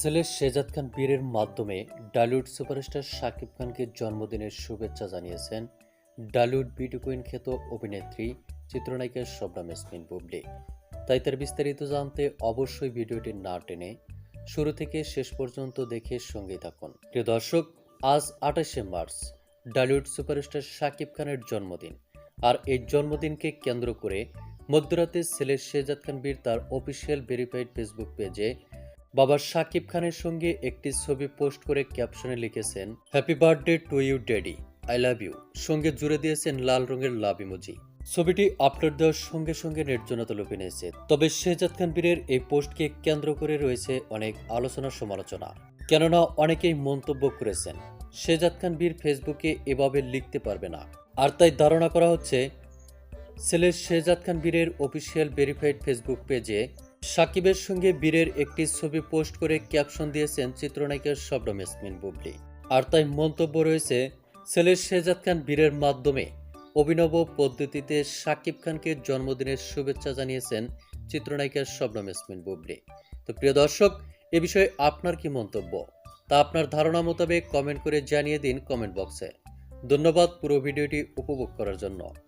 ছেলে শেজাদ খান বীরের মাধ্যমে ডালিউড সুপারস্টার শাকিব খানকে জন্মদিনের শুভেচ্ছা জানিয়েছেন ডালিউড বিউটি কুইন খ্যাত অভিনেত্রী, চিত্রনায়িকা শবনাম ইসমিন বুবলি। তাই তার বিস্তারিত জানতে অবশ্যই ভিডিওটি না টেনে শুরু থেকে শেষ পর্যন্ত দেখে সঙ্গেই থাকুন। প্রিয় দর্শক, আজ আঠাশে মার্চ, ডালিউড সুপারস্টার শাকিব খানের জন্মদিন। আর এই জন্মদিনকে কেন্দ্র করে মধ্যরাতে ছেলে শেজাদ খান বীর তার অফিসিয়াল ভেরিফাইড ফেসবুক পেজে বাবা শাকিব খানের সঙ্গে একটি ছবি পোস্ট করে ক্যাপশনে লিখেছেন happy birthday to you daddy I love you সঙ্গে জুড়ে দিয়েছেন লাল রঙের লাভ ইমোজি। ছবিটি আপলোড দেওয়ার সঙ্গে সঙ্গে নির্জনতা লুপে নিয়েছে তবে শেহজাদ খান বীরের এই পোস্টকে কেন্দ্র করে রয়েছে অনেক আলোচনা সমালোচনা। কেননা অনেকেই মন্তব্য করেছেন, শেহজাদ খান বীর ফেসবুকে এভাবে লিখতে পারবে না। আর তাই ধারণা করা হচ্ছে, ছেলে শেহজাদ খান বীরের অফিসিয়াল ভেরিফাইড ফেসবুক পেজে সাকিবের সঙ্গে বীরের একটি ছবি পোস্ট করে ক্যাপশন দিয়েছেন চিত্রনায়িকা শবনম ইয়াসমিন বুবলি। আর তাই মন্তব্য রয়েছে, ছেলে শেজাদ খান বীরের মাধ্যমে অভিনব পদ্ধতিতে সাকিব খানকে জন্মদিনের শুভেচ্ছা জানিয়েছেন চিত্রনায়িকা শবনম ইয়াসমিন বুবলি। তো প্রিয় দর্শক, এ বিষয়ে আপনার কি মন্তব্য? তা আপনার ধারণা মোতাবেক কমেন্ট করে জানিয়ে দিন কমেন্ট বক্সে। ধন্যবাদ পুরো ভিডিওটি উপভোগ করার জন্য।